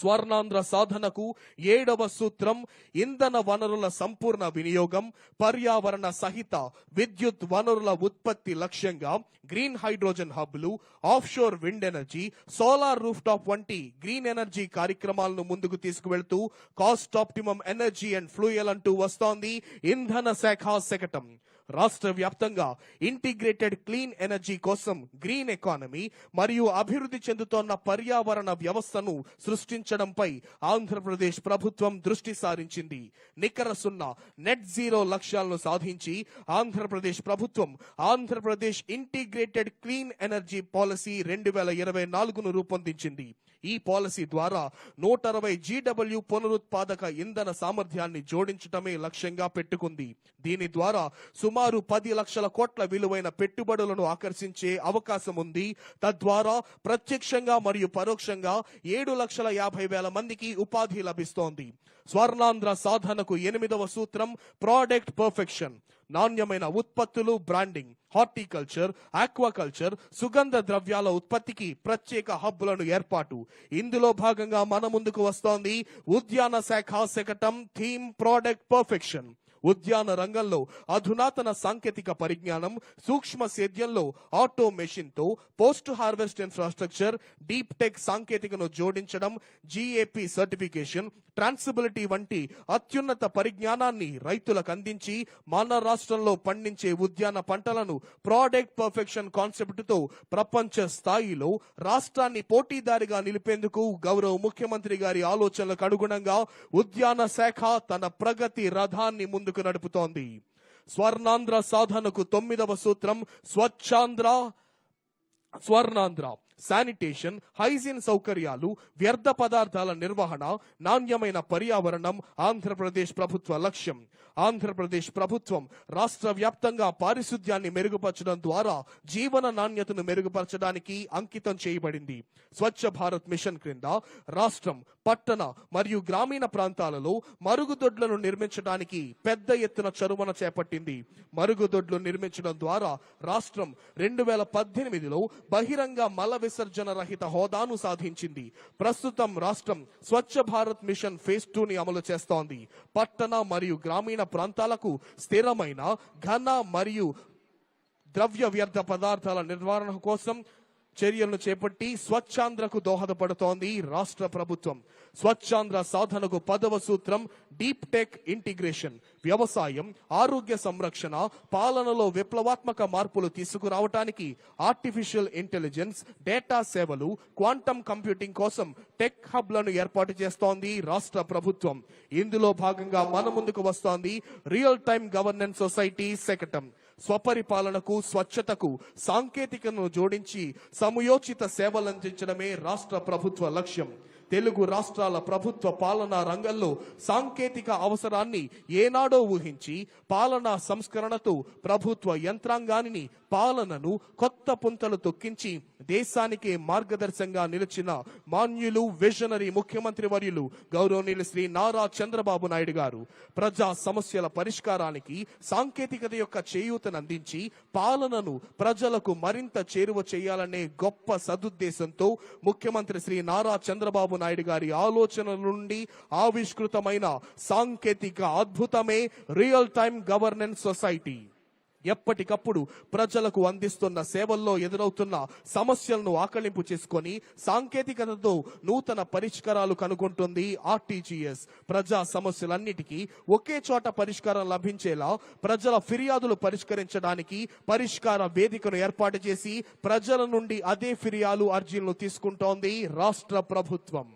స్వర్ణాంధ్ర సాధనకు ఏడవ సూత్రం ఇంధన వనరుల సంపూర్ణ వినియోగం పర్యావరణ సహిత విద్యుత్ వనరుల ఉత్పత్తి లక్ష్యంగా green hydrogen హబ్లు offshore wind energy solar roof top వంటి గ్రీన్ ఎనర్జీ కార్యక్రమాలను ముందుకు తీసుకువెళ్తూ cost optimum energy and fuel అంటూ వస్తోంది ఇంధన శాఖ శకటం. రాష్ట్ర వ్యాప్తంగా ఇంటిగ్రేటెడ్ క్లీన్ ఎనర్జీ కోసం గ్రీన్ ఎకానమీ మరియు అభివృద్ధి చెందుతోన్న పర్యావరణ వ్యవస్థను సృష్టించడంపై ఆంధ్రప్రదేశ్ ప్రభుత్వం దృష్టి సారించింది. నికర సున్నా నెట్ జీరో లక్ష్యాలను సాధించి ఆంధ్రప్రదేశ్ ప్రభుత్వం Andhra Pradesh integrated clean energy policy రెండు వేల ఇరవై నాలుగును రూపొందించింది. ఈ పాలసీ ద్వారా నూట అరవై జీడబ్ల్యూ పునరుత్పాదక ఇంధన సామర్థ్యాన్ని జోడించటమే లక్ష్యంగా పెట్టుకుంది. దీని ద్వారా సుమారు పది లక్షల కోట్ల విలువైన పెట్టుబడులను ఆకర్షించే అవకాశం ఉంది. తద్వారా ప్రత్యక్షంగా మరియు పరోక్షంగా ఏడు లక్షల యాభై వేల మందికి ఉపాధి లభిస్తోంది. స్వర్ణాంధ్ర సాధనకు ఎనిమిదవ సూత్రం ప్రాడక్ట్ పర్ఫెక్షన్ నాణ్యమైన ఉత్పత్తులు బ్రాండింగ్ హార్టికల్చర్ ఆక్వాకల్చర్ సుగంధ ద్రవ్యాల ఉత్పత్తికి ప్రత్యేక హబ్బులను ఏర్పాటు. ఇందులో భాగంగా మన ముందుకు వస్తోంది ఉద్యాన శాఖ శకటం థీమ్ ప్రోడక్ట్ పర్ఫెక్షన్ ఉద్యాన రంగంలో అధునాతన సాంకేతిక పరిజ్ఞానం సూక్ష్మ సేద్యంలో ఆటోమేషన్తో post harvest infrastructure deep tech సాంకేతికను జోడించడం జీఏపీ సర్టిఫికేషన్ ట్రాన్సిబిలిటీ వంటి అత్యున్నత పరిజ్ఞానాన్ని రైతులకు అందించి మన రాష్ట్రంలో పండించే ఉద్యాన పంటలను ప్రోడక్ట్ పర్ఫెక్షన్ కాన్సెప్ట్తో ప్రపంచ స్థాయిలో రాష్ట్రాన్ని పోటీదారిగా నిలిపేందుకు గౌరవ ముఖ్యమంత్రి గారి ఆలోచనలకు అనుగుణంగా ఉద్యాన శాఖ తన ప్రగతి రథాన్ని ముందుకు నడుపుతోంది. స్వర్ణాంధ్ర సాధనకు తొమ్మిదవ సూత్రం స్వచ్ఛాంధ్ర స్వర్ణాంధ్ర. శానిటేషన్ హైజీన్ సౌకర్యాలు వ్యర్థ పదార్థాల నిర్వహణ నాణ్యమైన పర్యావరణం ఆంధ్రప్రదేశ్ ప్రభుత్వ లక్ష్యం. ఆంధ్రప్రదేశ్ ప్రభుత్వం రాష్ట్ర వ్యాప్తంగా పారిశుద్ధ్యాన్ని మెరుగుపరచడం ద్వారా జీవన నాణ్యతను మెరుగుపరచడానికి అంకితం చేయబడింది. స్వచ్ఛ భారత్ మిషన్ క్రింద రాష్ట్రం పట్టణ మరియు గ్రామీణ ప్రాంతాలలో మరుగుదొడ్లను నిర్మించడానికి పెద్ద ఎత్తున చరువన చేపట్టింది. మరుగుదొడ్లు నిర్మించడం ద్వారా రాష్ట్రం రెండు వేల పద్దెనిమిదిలో బహిరంగ మల విసర్జన రహిత హోదాను సాధించింది. ప్రస్తుతం రాష్ట్రం Swachh Bharat mission phase two ని అమలు చేస్తోంది. పట్టణ మరియు గ్రామీణ ప్రాంతాలకు స్థిరమైన ఘన మరియు ద్రవ్య వ్యర్థ పదార్థాల నిర్వహణ కోసం చర్యలను చేపట్టి స్వచ్ఛాంధ్రకు దోహదపడుతోంది రాష్ట్ర ప్రభుత్వం. స్వచ్ఛాంధ్ర సాధనకు పదవ సూత్రం డీప్ టెక్ ఇంటిగ్రేషన్. వ్యవసాయం ఆరోగ్య సంరక్షణ పాలనలో విప్లవాత్మక మార్పులు తీసుకురావటానికి ఆర్టిఫిషియల్ ఇంటెలిజెన్స్ డేటా సేవలు క్వాంటమ్ కంప్యూటింగ్ కోసం టెక్ హబ్లను ఏర్పాటు చేస్తోంది రాష్ట్ర ప్రభుత్వం. ఇందులో భాగంగా మన ముందుకు వస్తోంది రియల్ టైమ్ గవర్నెన్స్ సొసైటీ శకటం. స్వపరిపాలనకు స్వచ్ఛతకు సాంకేతికను జోడించి సమయోచిత సేవలందించడమే రాష్ట్ర ప్రభుత్వ లక్ష్యం. తెలుగు రాష్ట్రాల ప్రభుత్వ పాలనా రంగంలో సాంకేతిక అవసరాన్ని ఏనాడో ఊహించి పాలనా సంస్కరణతో ప్రభుత్వ యంత్రాంగాన్ని పాలనను కొత్త పుంతలు తొక్కించి దేశానికే మార్గదర్శంగా నిలిచిన మాన్యులు విజనరీ ముఖ్యమంత్రి వర్యులు గౌరవనీయులు శ్రీ నారా చంద్రబాబు నాయుడు గారు ప్రజా సమస్యల పరిష్కారానికి సాంకేతికత యొక్క చేయూతను అందించి పాలనను ప్రజలకు మరింత చేరువ చేయాలనే గొప్ప సదుద్దేశంతో ముఖ్యమంత్రి శ్రీ నారా చంద్రబాబు నాయుడు గారి ఆలోచనల నుండి ఆవిష్కృతమైన సాంకేతిక అద్భుతమే రియల్ టైం గవర్నెన్స్ సొసైటీ. ఎప్పటికప్పుడు ప్రజలకు అందిస్తున్న సేవల్లో ఎదురవుతున్న సమస్యలను ఆకలింపు చేసుకొని సాంకేతికతతో నూతన పరిష్కారాలు కనుగొంటుంది ఆర్టీజీఎస్. ప్రజా సమస్యలన్నిటికీ ఒకే చోట పరిష్కారం లభించేలా ప్రజల ఫిర్యాదులు పరిష్కరించడానికి పరిష్కార వేదికను ఏర్పాటు చేసి ప్రజల నుండి అదే ఫిర్యాదు అర్జీలను తీసుకుంటోంది రాష్ట్ర ప్రభుత్వం.